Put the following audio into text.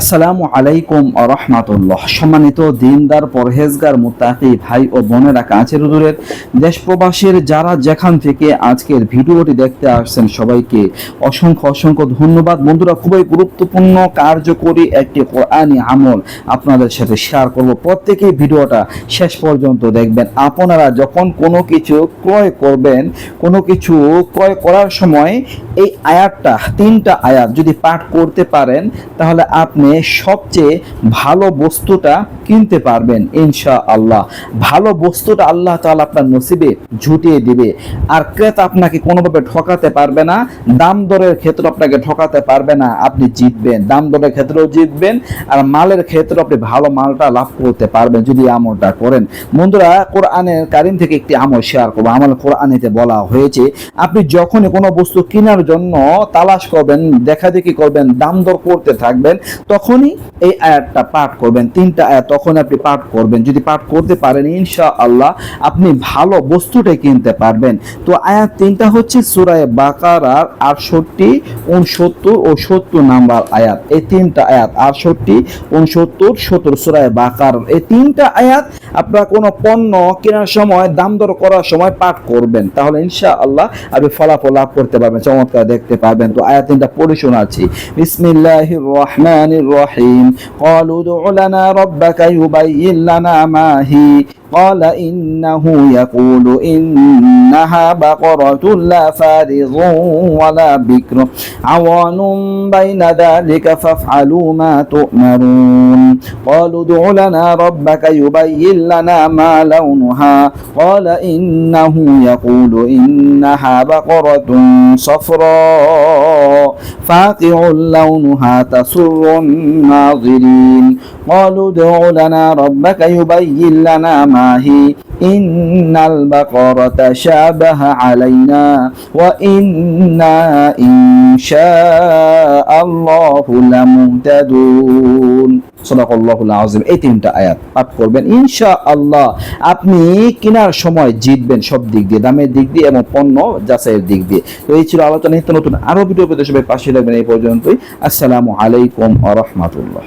আসসালামু আলাইকুম রহমাতুল্লাহ। সম্মানিত দিনদার, পরহেজগার মুতাকি ভাই ও বোনেরা কাছের দূরের দেশ প্রবাসীর যারা যেখান থেকে আজকের ভিডিওটি দেখতে আসছেন সবাইকে অসংখ্য অসংখ্য ধন্যবাদ। বন্ধুরা, খুবই গুরুত্বপূর্ণ, কার্যকরী একটি কোরআনি আমল আপনাদের সাথে শেয়ার করব। প্রত্যেকেই ভিডিওটা শেষ পর্যন্ত দেখবেন। আপনারা যখন কোনো কিছু ক্রয় করবেন, কোনো কিছু ক্রয় করার সময় এই আয়াতটা, তিনটা আয়াত যদি পাঠ করতে পারেন, তাহলে আপনি সবচেয়ে ভালো বস্তুটা কিনতে পারবেন ইনশা আল্লাহ ভালো বস্তুটা আল্লাহ তাআলা আপনার নসিবে ঝুটিয়ে দিবে। আর ক্রেতা আপনাকে কোনোভাবে ঠকাতে পারবে না, দাম দরের ক্ষেত্রে আপনাকে ঠকাতে পারবে না, আপনি জিতবেন। দাম দরের ক্ষেত্রেও জিতবেন, আর মালের ক্ষেত্রে আপনি ভালো মালটা লাভ করতে পারবেন যদি আমলটা করেন। বন্ধুরা, কোরআনের কারিম থেকে একটি আমল শেয়ার করব। আমল কোরআনেতে বলা হয়েছে, আপনি যখনই কোনো বস্তু কেনার জন্য তালাশ করবেন, দেখা দেখি করবেন, দাম দর করতে থাকবেন তখনই এই আয়াতটা পাঠ করবেন, তিনটা আয়াত তখন আপনি পাঠ করবেন। যদি পাঠ করতে পারেন ইনশা আল্লাহ আপনি ভালো বস্তুটাই কিনতে পারবেন। তো আয়াত তিনটা হচ্ছে সুরায় বাকারার আটষট্টি, উনসত্তর ও সত্তর নাম্বার আয়াত। এই তিনটা আয়াত, আটষট্টি, উনসত্তর, সত্তর সুরায় বাকার এই তিনটা আয়াত আপনার কোনো পণ্য কেনার সময়, দাম দর করার সময় পাঠ করবেন। তাহলে ইনশা আল্লাহ আপনি ফলাফল লাভ করতে পারবেন, চমৎকার দেখতে পারবেন। তো আয়াত তিনটা পড়ে শোনাচ্ছি। বিসমিল্লাহির রহমানির الرحيم قالوا ادع لنا ربك يبين لنا ما هي قال إنه يقول إنها بقرة لا فارض ولا بكر عوان بين ذلك فافعلوا ما تؤمرون قالوا ادع لنا ربك يبين لنا ما لونها قال إنه يقول إنها بقرة صفراء فاقع لونها تسر الناظرين. قالوا ادع لنا ربك يبين لنا ما هي. إن البقرة شابه علينا وإنا إن شاء الله لمهتدون সদাকল্লাহুল আযীম এই তিনটা আয়াত পাঠ করবেন ইনশা আল্লাহ আপনি কেনার সময় জিতবেন সব দিক দিয়ে দামের দিক দিয়ে এবং পণ্য যাচাইয়ের দিক দিয়ে তো এই ছিল আলোচনা নিত্য নতুন আরো ভিডিও পেতে সবাই পাশে থাকবেন এই পর্যন্তই আসসালামু আলাইকুম আ রহমাতুল্লাহ